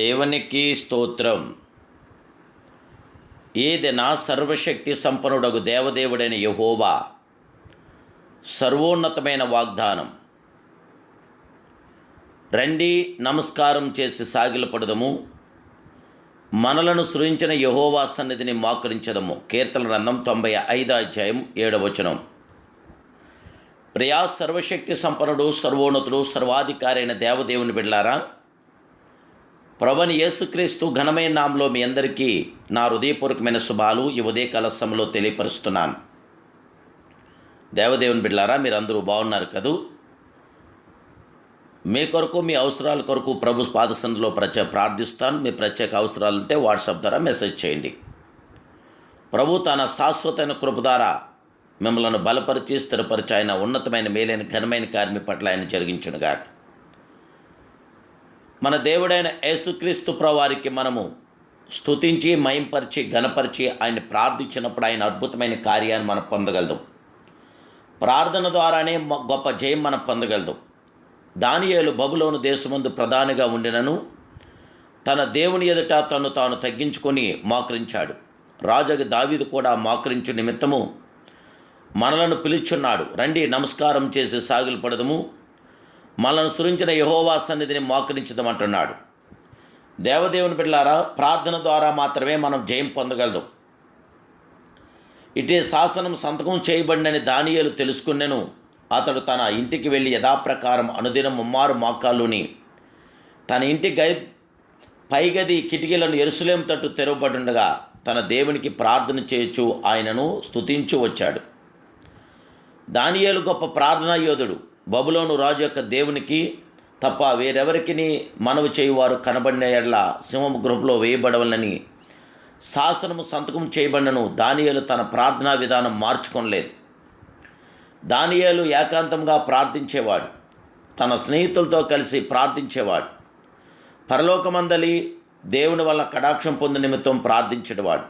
దేవునికి స్తోత్రం. ఏదైనా సర్వశక్తి సంపన్నుడగు దేవదేవుడైన యహోవా సర్వోన్నతమైన వాగ్దానం. రండి నమస్కారం చేసి సాగిలపడదము. మనలను సృజించిన యహోవా సన్నిధిని మోకరించదము. కీర్తన గ్రంథం తొంభై ఐదో అధ్యాయం ఏడవచనం ప్రియా సర్వశక్తి సంపన్నుడు సర్వోన్నతుడు సర్వాధికారైన దేవదేవుని బిడ్లారా ప్రభుని యేసుక్రీస్తు ఘనమైన నామంలో మీ అందరికీ నా హృదయపూర్వకమైన శుభాలు ఈ ఉదయ కలశంలో తెలియపరుస్తున్నాను. దేవదేవుని బిడ్లారా మీరందరూ బాగున్నారు కదూ? మీ కొరకు మీ అవసరాల కొరకు ప్రభు పాదసంలో ప్రత్యేక ప్రార్థిస్తాను. మీ ప్రత్యేక అవసరాలు ఉంటే వాట్సాప్ ద్వారా మెసేజ్ చేయండి. ప్రభు తన శాశ్వతమైన కృప ద్వారా మిమ్మల్ని బలపరిచి స్థిరపరిచి ఆయన ఉన్నతమైన మేలైన ఘనమైన కార్మి పట్ల ఆయన జరిగించునుగాక. మన దేవుడైన యేసుక్రీస్తు ప్రవారికి మనము స్తుతించి మయంపరిచి ఘనపరిచి ఆయన ప్రార్థించినప్పుడు ఆయన అద్భుతమైన కార్యాన్ని మనం పొందగలదాం. ప్రార్థన ద్వారానే మ- గొప్ప జయం మనం పొందగలదాం. దానియేలు బబులోను దేశమందు ప్రధానిగా ఉండినను తన దేవుని ఎదుట తను తాను తగ్గించుకొని మోకరించాడు. రాజగు దావీదు కూడా మోకరించు నిమిత్తము మనలను పిలుచున్నాడు. రండి నమస్కారం చేసి సాగిలపడదము. మనలను సురించిన యహోవా సన్నిధిని మోకరించదమంటున్నాడు. దేవదేవుని బిడ్డలారా ప్రార్థన ద్వారా మాత్రమే మనం జయం పొందగలదు. ఇటే శాసనం సంతకం చేయబడినని దానియాలు తెలుసుకున్నెను అతడు తన ఇంటికి వెళ్ళి యథాప్రకారం అనుదినం ముమ్మారు మోకాళ్ళుని తన ఇంటి గై పైగది కిటికీలను ఎరుసలేం తట్టు తెరవబడుండగా తన దేవునికి ప్రార్థన చేయొచ్చు ఆయనను స్తుతించు వచ్చాడు. దానియేలు గొప్ప ప్రార్థనా యోధుడు బబులోను రాజు యొక్క దేవునికి తప్ప వేరెవరికి మనవి చేయువారు కనబడిన ఎడ్ల సింహం గృహలో వేయబడవలని శాసనము సంతకం చేయబడినను దానియాలు తన ప్రార్థనా విధానం మార్చుకొనలేదు. దానియాలు ఏకాంతంగా ప్రార్థించేవాడు తన స్నేహితులతో కలిసి ప్రార్థించేవాడు పరలోకమందలి దేవుని వల్ల కటాక్షం పొంది నిమిత్తం ప్రార్థించేవాడు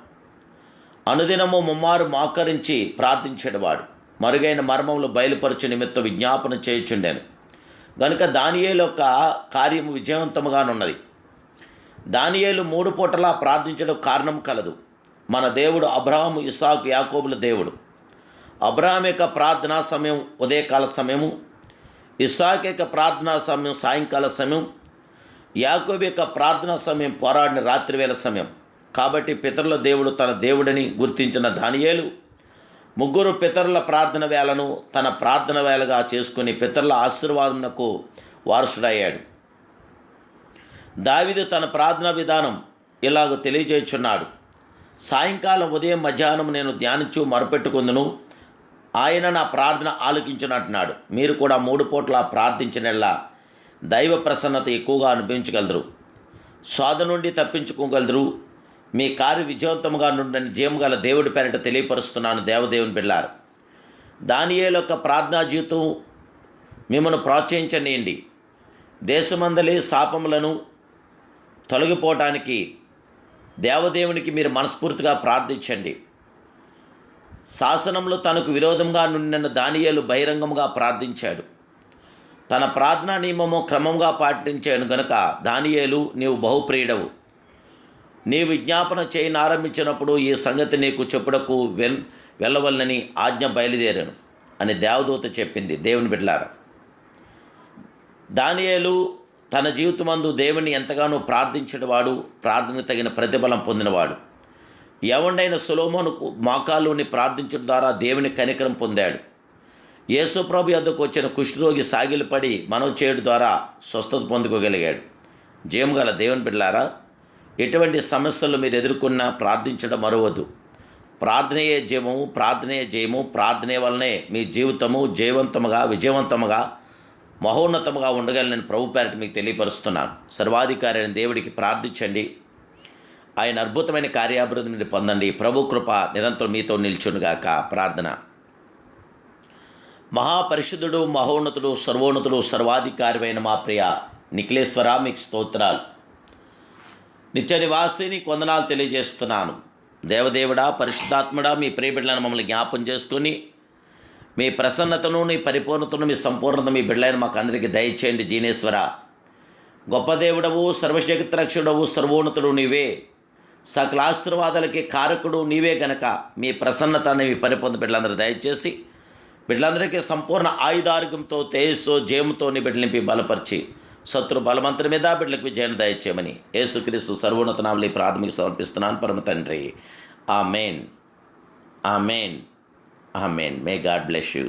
అనుదినము ముమ్మారు మోకరించి ప్రార్థించేవాడు. మరుగైన మర్మములు బయలుపరచు నిమిత్తం విజ్ఞాపన చేయుచుండాను. గనుక దానియేలు యొక్క కార్యము విజయవంతముగానున్నది. దానియేలు మూడు పూటలా ప్రార్థించడం కారణం కలదు. మన దేవుడు అబ్రహాము ఇసాకు యాకోబుల దేవుడు. అబ్రహాం యొక్క ప్రార్థనా సమయం ఉదయకాల సమయము ఇస్సాక్ యొక్క ప్రార్థనా సమయం సాయంకాల సమయం యాకోబు యొక్క ప్రార్థనా సమయం పోరాడిన రాత్రివేళ సమయం. కాబట్టి పితరుల దేవుడు తన దేవుడని గుర్తించిన దానియేలు ముగ్గురు పితరుల ప్రార్థన వేళను తన ప్రార్థన వేళగా చేసుకుని పితరుల ఆశీర్వాదమునకు వారసుడయ్యాడు. దావిదు తన ప్రార్థన విధానం ఇలాగ తెలియజేయుచున్నాడు. సాయంకాలం ఉదయం మధ్యాహ్నం నేను ధ్యానించు మరపెట్టుకుందును ఆయన నా ప్రార్థన ఆలకించినట్టున్నాడు మీరు కూడా మూడు పూట్ల ప్రార్థించినలా దైవ ప్రసన్నత ఎక్కువగా అనుభవించగలరు. శోధ నుండి తప్పించుకోగలరు. మీ కార్య విజయవంతముగా నుండని జీవం గల దేవుడి పేరిట తెలియపరుస్తున్నాను దేవదేవుని బిళ్ళారు దానియేల యొక్క ప్రార్థనా జీవితం మిమ్మల్ని ప్రోత్సహించనీయండి. దేశమందలి శాపములను తొలగిపోవటానికి దేవదేవునికి మీరు మనస్ఫూర్తిగా ప్రార్థించండి. శాసనంలో తనకు విరోధంగా నుండిన దానియేలు బహిరంగంగా ప్రార్థించాడు. తన ప్రార్థనా నియమము క్రమంగా పాటించాను గనుక దానియేలు నీవు బహుప్రియుడవు. నీ విజ్ఞాపన చేయని ఆరంభించినప్పుడు ఈ సంగతి నీకు చెప్పుటకు వెల్ వెళ్ళవలనని ఆజ్ఞ బయలుదేరాను అని దేవదూత చెప్పింది దేవుని బిడ్డలారా. దానియేలు తన జీవితమందు దేవుని ఎంతగానో ప్రార్థించినవాడు ప్రార్థన తగిన ప్రతిఫలం పొందినవాడు. ఎవడైన సులోమోను మోకాల్లోని ప్రార్థించడం ద్వారా దేవుని కనికరం పొందాడు. యేసుప్రభు యొద్దకు వచ్చిన కుష్ఠరోగి సాగిలపడి మనవి చేయడం ద్వారా స్వస్థత పొందుకోగలిగాడు. జీవం గల దేవుని బిడ్డలారా ఎటువంటి సమస్యలు మీరు ఎదుర్కొన్నా ప్రార్థించడం మరవద్దు. ప్రార్థనయే జయము ప్రార్థనయే జయము ప్రార్థనే వల్లనే మీ జీవితము జయవంతముగా విజయవంతముగా మహోన్నతముగా ఉండగలనని ప్రభు పేరట మీకు తెలియపరుస్తున్నాను. సర్వాధికారి అయిన దేవుడికి ప్రార్థించండి. ఆయన అద్భుతమైన కార్యాభివృద్ధి పొందండి. ప్రభు కృప నిరంతరం మీతో నిల్చునుగాక. ప్రార్థన. మహాపరిశుద్ధుడు మహోన్నతుడు సర్వోన్నతుడు సర్వాధికారమైన మా ప్రియ నిఖిలేశ్వర మీకు స్తోత్రాలు. నిత్య నివాసిని కొందనాలు తెలియజేస్తున్నాను. దేవదేవుడా పరిశుద్ధాత్ముడా మీ ప్రియబిడ్డలను మమ్మల్ని జ్ఞాపం చేసుకొని మీ ప్రసన్నతను మీ పరిపూర్ణతను మీ సంపూర్ణత మీ బిడ్డలైన మాకు అందరికీ దయచేయండి జీనేశ్వర. గొప్ప దేవుడవు సర్వశక్తి రక్షుడవు సర్వోన్నతుడు నీవే. సకల ఆశీర్వాదాలకి కారకుడు నీవే గనక. మీ ప్రసన్నతని మీ పరిపొంది బిడ్డలందరూ దయచేసి బిడ్డలందరికీ సంపూర్ణ ఆయుధారోగ్యంతో తేజస్సు జేముతో నీ బిడ్డలింపి బలపరిచి శత్రు బలవంతుని మీద బిడ్డలకు విజయాన్ని దయచేయమని యేసుక్రీస్తు సర్వోన్నత నామలి ప్రాథమిక సమర్పిస్తున్నాను. పరమ తండ్రి. ఆ మెయిన్ ఆ మెయిన్ ఆ మెయిన్ మే గాడ్ బ్లెస్ యూ.